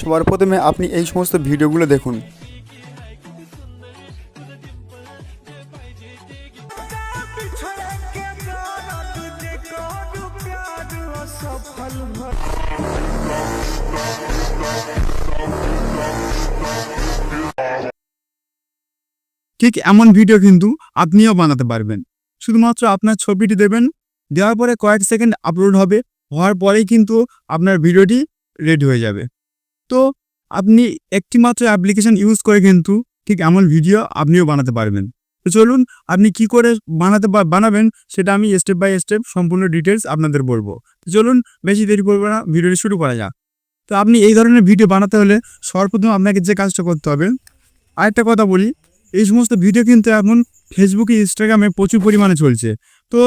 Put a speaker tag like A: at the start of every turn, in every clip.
A: সবার প্রথমে আপনি এই সমস্ত ভিডিওগুলো দেখুন।
B: ঠিক এমন ভিডিও কিন্তু আপনিও বানাতে পারবেন। শুধুমাত্র আপনার ছবিটি দেবেন, দেওয়ার পরে কয়েক সেকেন্ড আপলোড হবে, হওয়ার পরেই কিন্তু আপনার ভিডিওটি রেডি হয়ে যাবে। তো আপনি একটি মাত্র অ্যাপ্লিকেশন ইউজ করে কিন্তু ঠিক এমন ভিডিও আপনিও বানাতে পারবেন। তো চলুন আপনি কি করে বানাতে বানাবেন সেটা আমি স্টেপ বাই স্টেপ সম্পূর্ণ ডিটেলস আপনাদের বলব। চলুন বেশি দেরি করব না ভিডিওটি শুরু করা যাক। তো আপনি এই ধরনের ভিডিও বানাতে হলে সর্বপ্রথম আপনাকে যে কাজটা করতে হবে, আরেকটা কথা বলি, এই সমস্ত ভিডিও কিন্তু এখন ফেসবুকে ইনস্টাগ্রামে প্রচুর পরিমাণে চলছে। তো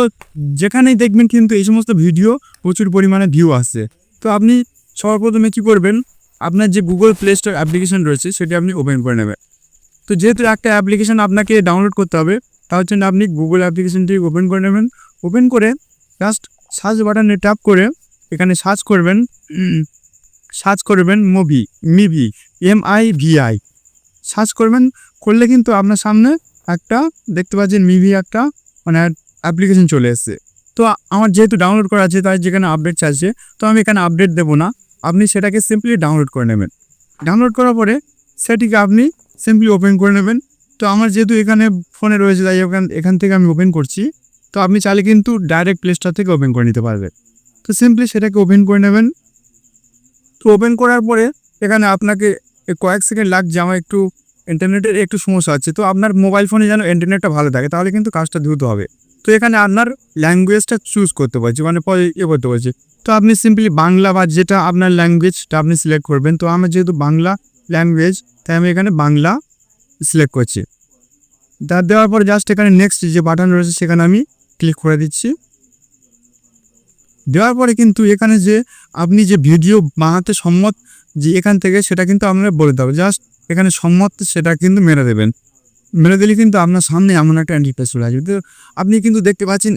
B: যেখানেই দেখবেন কিন্তু এই সমস্ত ভিডিও প্রচুর পরিমাণে ভিউ আসছে। তো আপনি সর্বপ্রথমে কী করবেন আপনার যে গুগল প্লে স্টোর অ্যাপ্লিকেশন রয়েছে, সেটি আপনি ওপেন করে নেবেন। তো যেহেতু একটা অ্যাপ্লিকেশন আপনাকে ডাউনলোড করতে হবে, তার জন্য আপনি গুগল অ্যাপ্লিকেশনটি ওপেন করে নেবেন। ওপেন করে জাস্ট সার্চ বাটনে ট্যাপ করে এখানে সার্চ করবেন সার্চ করবেন movie Mivi M I V I search করবেন, করলে কিন্তু আপনার সামনে একটা, দেখতে পাচ্ছেন মিভি একটা মানে অ্যাপ্লিকেশন চলে এসেছে। তো আমার যেহেতু ডাউনলোড করা আছে, তাই যেখানে আপডেট চাইছে, তো আমি এখানে আপডেট দেবো না। আপনি সেটাকে সিম্পলি ডাউনলোড করে নেবেন। ডাউনলোড করার পরে সেটিকে আপনি সিম্পলি ওপেন করে নেবেন। তো আমার যেহেতু এখানে ফোনে রয়েছে, তাই এখান এখান থেকে আমি ওপেন করছি। তো আপনি চাইলে কিন্তু ডাইরেক্ট প্লে স্টোর থেকে ওপেন করে নিতে পারবেন। তো সিম্পলি সেটাকে ওপেন করে নেবেন। তো ওপেন করার পরে এখানে আপনাকে কয়েক সেকেন্ড লাগছে, আমার একটু ইন্টারনেটের একটু সমস্যা আছে তো আপনার মোবাইল ফোনে যেন ইন্টারনেটটা ভালো থাকে, তাহলে কিন্তু কাজটা দ্রুত হবে। তো এখানে আপনার ল্যাঙ্গুয়েজটা চুজ করতে পারছি মানে ইয়ে করতে পারছি। তো আপনি সিম্পলি বাংলা বা যেটা আপনার ল্যাঙ্গুয়েজটা আপনি সিলেক্ট করবেন। তো আমার যেহেতু বাংলা ল্যাঙ্গুয়েজ তাই আমি এখানে বাংলা সিলেক্ট করছি। তা দেওয়ার পর জাস্ট এখানে নেক্সট যে বাটন রয়েছে, সেখানে আমি ক্লিক করে দিচ্ছি। দেওয়ার পরে কিন্তু এখানে যে আপনি যে ভিডিও বানাতে সম্মত যে এখান থেকে, সেটা কিন্তু আপনার বলে দেবে জাস্ট এখানে সম্মত, সেটা কিন্তু মেরে দেবেন। মেরে দিলে কিন্তু আপনার সামনে এমন একটা ইন্টারফেস চলে আসবে। তো আপনি কিন্তু দেখতে পাচ্ছেন,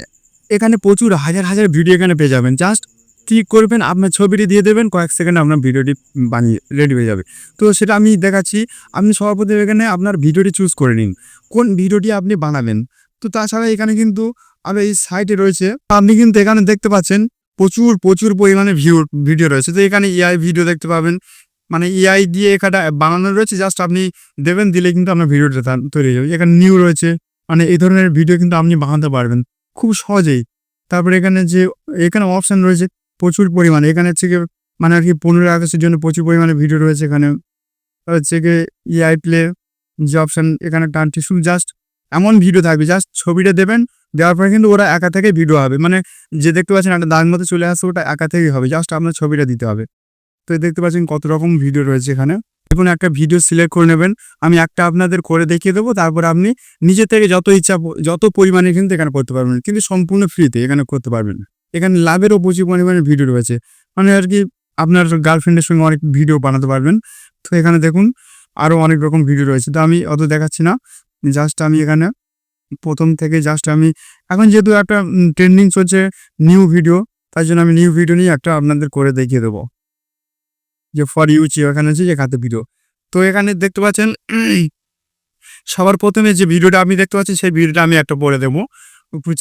B: এখানে প্রচুর হাজার হাজার ভিডিও এখানে পেয়ে যাবেন। জাস্ট ক্লিক করবেন, আপনার ছবিটি দিয়ে দেবেন, কয়েক সেকেন্ডে আপনার ভিডিওটি বানিয়ে রেডি হয়ে যাবে। তো সেটা আমি দেখাচ্ছি, আপনি সর্বপ্রথম এখানে আপনার ভিডিওটি চুজ করে নিন, কোন ভিডিওটি আপনি বানাবেন। তো তাছাড়া এখানে কিন্তু আর এই সাইটে রয়েছে আপনি কিন্তু এখানে দেখতে পাচ্ছেন প্রচুর প্রচুর পরিমাণে ভিউ ভিডিও রয়েছে। তো এখানে এআই ভিডিও দেখতে পাবেন মানে এআই দিয়ে এখানটা বানানো রয়েছে জাস্ট আপনি দেবেন, দিলে কিন্তু আপনার ভিডিওটা তৈরি হয়ে যাবে। এখানে নিউ রয়েছে মানে এই ধরনের ভিডিও কিন্তু আপনি বানাতে পারবেন, খুব সহজেই। তারপরে এখানে যে, এখানে অপশান রয়েছে প্রচুর পরিমাণে। এখানে থেকে মানে আর কি পনেরো আগস্টের জন্য প্রচুর পরিমাণে ভিডিও রয়েছে এখানে। হচ্ছে গিয়ে এআই প্লে যে অপশান এখানে টানটি শুধু জাস্ট এমন ভিডিও থাকবে জাস্ট ছবিটা দেবেন, দেওয়ার পরে কিন্তু ওরা একা থেকে ভিডিও হবে। মানে যে দেখতে পাচ্ছেন একটা দাগ মতো চলে আসছে ওটা একা থেকেই হবে জাস্ট আপনার ছবিটা দিতে হবে। তো দেখতে পাচ্ছেন কত রকম ভিডিও রয়েছে এখানে। দেখুন একটা ভিডিও সিলেক্ট করে নেবেন। আমি একটা আপনাদের করে দেখিয়ে দেবো, তারপর আপনি নিজে থেকে যত ইচ্ছা, যত পরিমাণে কিন্তু এখানে করতে পারবেন। কিন্তু সম্পূর্ণ ফ্রিতে এখানে করতে পারবেন। এখানে লাভেরও প্রচুর পরিমাণে ভিডিও রয়েছে। মানে আর কি, আপনার গার্লফ্রেন্ডের সঙ্গে অনেক ভিডিও বানাতে পারবেন। তো এখানে দেখুন আরও অনেক রকম ভিডিও রয়েছে। তো আমি অত দেখাচ্ছি না। জাস্ট আমি এখানে, প্রথম থেকে জাস্ট আমি, এখন যেহেতু একটা ট্রেন্ডিং চলছে নিউ ভিডিও তাই জন্য আমি নিউ ভিডিও নিয়ে একটা আপনাদের করে দেখিয়ে দেবো। যে ফর ইউচি এখানে আছে, যে খাতে ভিডিও তো এখানে দেখতে পাচ্ছেন, সবার প্রথমে যে ভিডিওটা আপনি দেখতে পাচ্ছেন সেই ভিডিওটা আমি একটা পরে দেবো।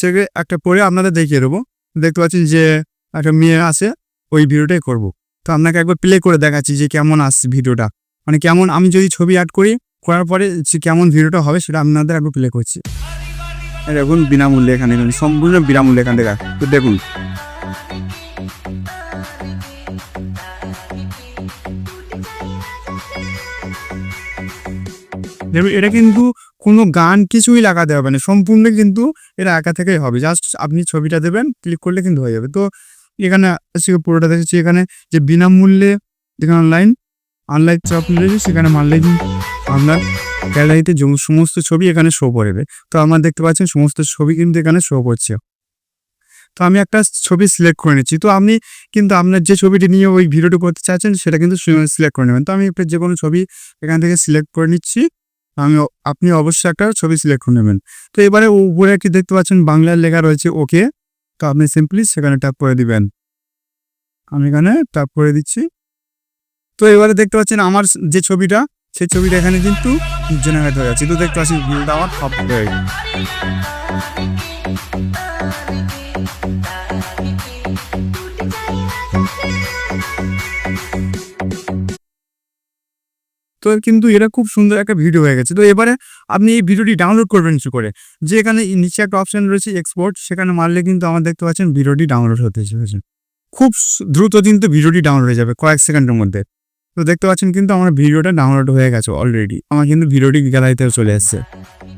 B: থেকে একটা পরে আপনাদের দেখিয়ে দেবো। দেখতে পাচ্ছেন যে একটা মেয়ে আছে, ওই ভিডিওটাই করব। তো আপনাকে একবার প্লে করে দেখাচ্ছি যে কেমন আসছে ভিডিওটা। মানে কেমন, আমি যদি ছবি অ্যাড করি, করার পরে কেমন ভিডিওটা হবে সেটা আপনাদের একবার প্লে করছি। দেখুন, বিনামূল্যে এখানে সম্পূর্ণ বিনামূল্যে এখান থেকে তো দেখুন, এটা কিন্তু কোনো গান কিছুই লাগাতে হবে না। সম্পূর্ণ কিন্তু এটা একা থেকেই হবে। জাস্ট আপনি ছবিটা দেবেন ক্লিক করলে কিন্তু হয়ে যাবে। তো এখানে পুরোটা দেখেছি। এখানে যে বিনামূল্যে যেখানে অনলাইন অনলাইন শপ রয়েছে, সেখানে কিন্তু আপনার গ্যালারিতে সমস্ত ছবি এখানে শো করবে তো আমার দেখতে পাচ্ছেন সমস্ত ছবি কিন্তু এখানে শো করছে তো আমি একটা ছবি সিলেক্ট করে নিচ্ছি। তো আপনি কিন্তু আপনার যে ছবিটি নিয়ে ওই ভিডিওটি করতে চাইছেন সেটা কিন্তু সিলেক্ট করে নেবেন। তো আমি যে কোনো ছবি এখান থেকে সিলেক্ট করে নিচ্ছি। আমি আপনি অবশ্যই একটা ছবি সিলেক্ট করে নেবেন। তো এবারে উপরে একটি দেখতে পাচ্ছেন? বাংলার লেখা রয়েছে ওকে। তো আপনি সিম্পলি সেখানে ট্যাপ করে দিবেন। আমি এখানে ট্যাপ করে দিচ্ছি। তো এবারে দেখতে পাচ্ছেন আমার যে ছবিটা, সেই ছবিটা এখানে কিন্তু জেনারেট হয়ে যাচ্ছে। তো দেখতে পাচ্ছেন ভিউটা আমার সব হয়ে তো কিন্তু এটা খুব সুন্দর একটা ভিডিও হয়ে গেছে। তো এবারে আপনি এই ভিডিওটি ডাউনলোড করবেন কি করে? যে এখানে নিচে একটা অপশন রয়েছে এক্সপোর্ট সেখানে মারলে কিন্তু আমার দেখতে পাচ্ছেন ভিডিওটি ডাউনলোড হতে চলেছে। খুব দ্রুত কিন্তু ভিডিওটি ডাউনলোড হয়ে যাবে কয়েক সেকেন্ডের মধ্যে। তো দেখতে পাচ্ছেন কিন্তু আমার ভিডিওটা ডাউনলোড হয়ে গেছে অলরেডি আমার কিন্তু ভিডিওটি গ্যালারিতে চলে এসেছে।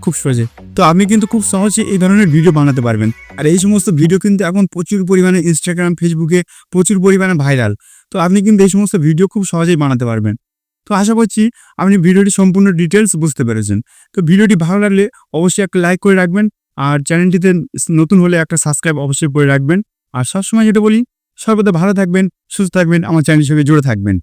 B: খুব সহজে। তো আপনি কিন্তু খুব সহজে এই ধরনের ভিডিও বানাতে পারবেন। আর এই সমস্ত ভিডিও কিন্তু এখন প্রচুর পরিমাণে ইনস্টাগ্রাম ফেসবুকে প্রচুর পরিমাণে ভাইরাল তো আপনি কিন্তু এই সমস্ত ভিডিও খুব সহজেই বানাতে পারবেন। তো আশা করছি আপনি ভিডিওটি সম্পূর্ণ ডিটেলস বুঝতে পেরেছেন। তো ভিডিওটি ভালো লাগলে অবশ্যই একটা লাইক করে রাখবেন আর চ্যানেলটিতে নতুন হলে একটা সাবস্ক্রাইব অবশ্যই করে রাখবেন। আর সবসময় যেটা বলি, সর্বদা ভালো থাকবেন, সুস্থ থাকবেন, আমার চ্যানেলের সঙ্গে জুড়ে থাকবেন।